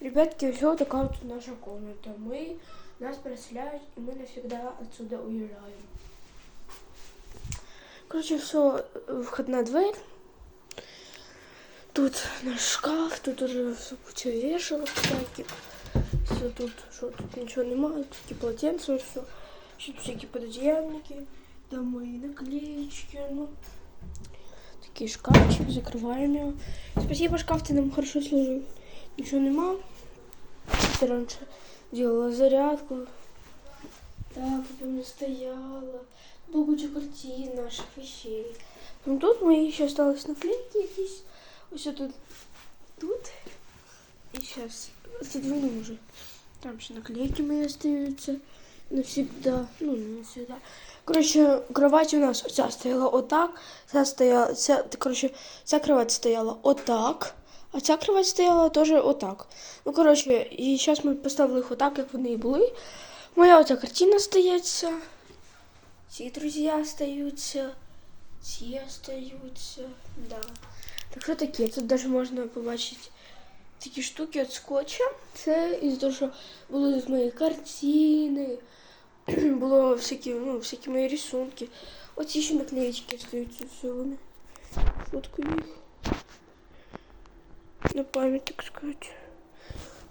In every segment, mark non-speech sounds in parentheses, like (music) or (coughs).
Ребятки, все такая вот наша комната. Мы нас переселяют, и мы навсегда отсюда уезжаем. Короче, все, входная дверь. Тут наш шкаф, тут уже все куча вешалок всяких. Все тут, что тут ничего немає, тут такі полотенца, все. Тут всякие пододеяльники, мои наклеечки, ну. Такий шкафчик, закрываем его. Спасибо, шкаф, ты нам хорошо служил. Ничего нема. Ты раньше делала зарядку. Так, потом стояла. Была куча картин наших вещей. Потом тут мои еще осталось наклейки якісь. Ось тут. Тут. И сейчас задвину уже. Там еще наклейки мои остаются. Навсегда. Ну, не навсегда. Короче, кровать у нас ця стояла отак. Ця стояла, ця, короче, ця кровать стояла отак. А ця кровать стояла теж отак. Ну, коротше, і зараз ми поставили їх отак, як вони і були. Моя оця картина стається. Ці друзі остаються. Ці остаються. Да. Так що таке? Тут навіть можна побачити такі штуки від скотча. Це із того, що були тут мої картини, (clears throat) було всякі, ну, всякі мої рисунки. Оці ще наклеїчки остаються все вони. Фоткаю їх. На пам'ять, так сказати.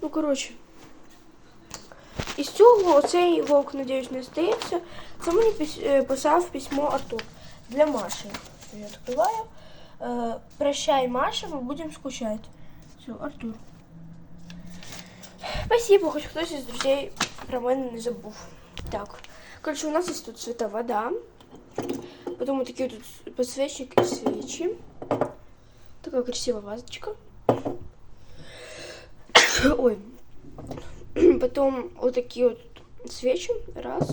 Ну, коротше. Із цього оцей вовк, надіюсь, не стається. Це мені е, писав письмо Артур для Маші. Я відкриваю. Е, Прощай, Маша, ми будемо скучати. Все, Артур. Спасибо, хоч хтось із друзей про мене не забув. Так. Коротше, у нас є тут свята вода. Потім такий тут підсвічник і свічі. Така красива вазочка. (coughs) Ой. (coughs) Потом вот такие вот свечи. Раз.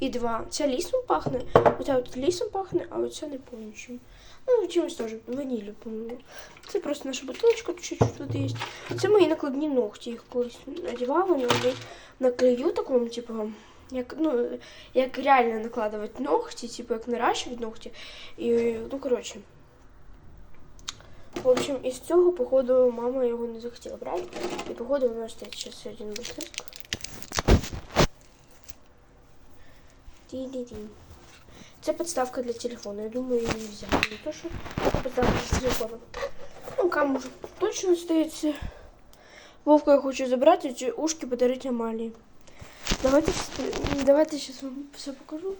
І два. Ця лісом пахне. Оця от лісом пахне, а оця не помню чим. Ну, чимось теж ваніллю, по-моєму. Це просто наша бутилочка, тут чуть-чуть тут є. Це мої накладні ногті. Їх колись надівала, вони на клею такому, типу, як, ну, як реально накладувати ногті, типу, як наращувати ногті. І, ну, коротше. В общем, із цього, походу, мама його не захотіла брати. І походу вона стоїть зараз один браслет. Ті-ді-ді. Це підставка для телефону. Я думаю, її взяли. Не то, що підставка для телефону. Ну, камера точно стоїть. Вовка я хочу забрати, ці ушки подарити Амалії. Давайте, давайте сейчас вам все покажу.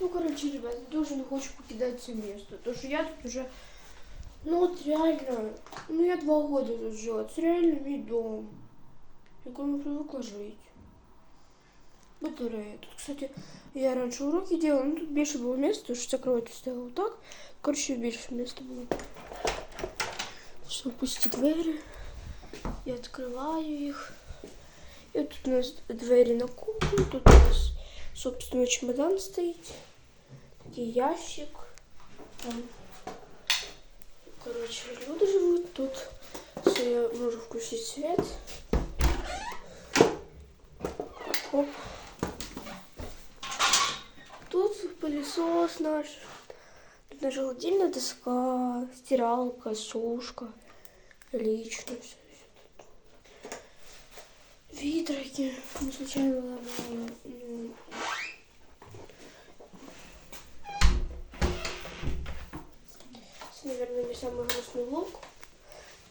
Ну, короче, ребят, дуже не хочу покидать це місто. Тому що я тут уже Ну от реально, ну я два года тут жила. Це реально мій дом, в якому привикла жити. Батарея. Тут, кстати, я раніше уроки делала, ну тут більше було місця, що ця кровать стояла отак. Коротше, більше місця було. Все, пусті двері. Я відкриваю їх. І тут у нас двері на кухню, тут у нас, собственно, чемодан стоїть. Такий ящик. Там Короче, люди живут тут. Все, я можу включить свет. Оп. Тут пылесос наш. Тут наша холодильная доска, стиралка, сушка. Лично все. Витроки. Не случайно ломала. самый грустный влог.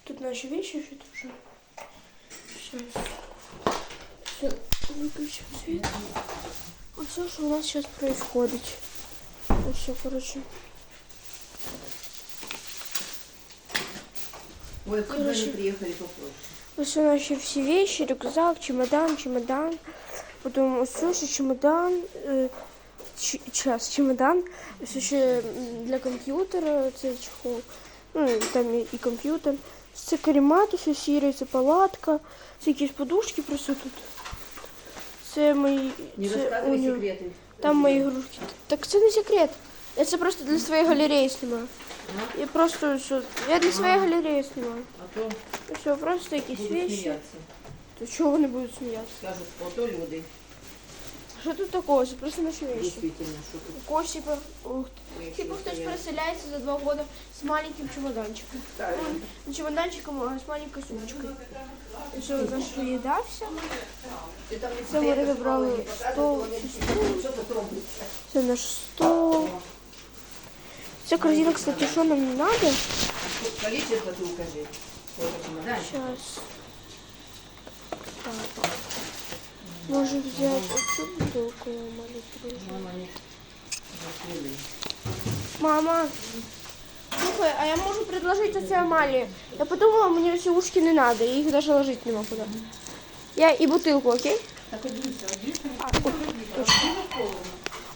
Тут наши вещи еще тоже. Сейчас. Все, выключим свет. А все, что у нас сейчас происходит. Ну все, короче. Ой, хоть бы Короче. они приехали попозже. Ось наші всі вещи, рюкзак, чемодан, чемодан. Потім ось ще чемодан. Е, ч- час, чемодан. Ось ще м, для комп'ютера цей чехол. Ну, там і, і комп'ютер. Це каремат, усе сірий, це палатка. Це якісь подушки просто тут. Це мої. Не це у нього. секреты. Там мої ігрушки. Так це не секрет. Я це просто для своєї галереї знімаю. Я просто що. Я для своєї галереї знімаю. А то І все, просто якісь будут вещи. смеяться. То чого вони будуть сміятися? Скажут, ото люди. Что тут такого? Это просто наши вещи. Действительно, что тут. Косипа. Ух ты. Типа кто-то переселяется за два года с маленьким чемоданчиком. Он не чемоданчиком, а с маленькой сумочкой. І Що наша їда вся. Ты там не Це ми розібрали стол. Что тут робиться? Це наш стол. Ця корзина, кстати, що нам не надо? Количество ты укажи. Сколько чемоданчиков? Сейчас. Так. Можем взять оцю бутылку, я. Мама слухай, а я можу предложити оце Амалії. Я подумала, мені ці ушки не треба, я їх навіть ложити нема куди. Я і бутилку, окей? Так одінься, одінься. А.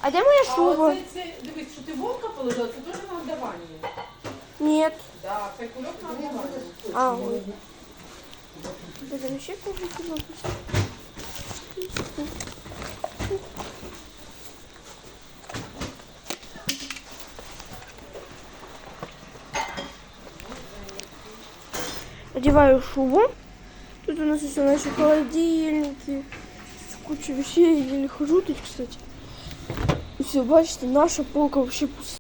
А де моя А шуба? оце, це, дивись, що ти вовка положила, це теж на вдавання. Ні. Да, це кульок на вдавання. А, ой. Будемо ще бабусь. Одеваю шубу. Тут у нас еще наши холодильники. Куча вещей. Еле хожу тут, кстати. И все, бачите, наша полка вообще пуста.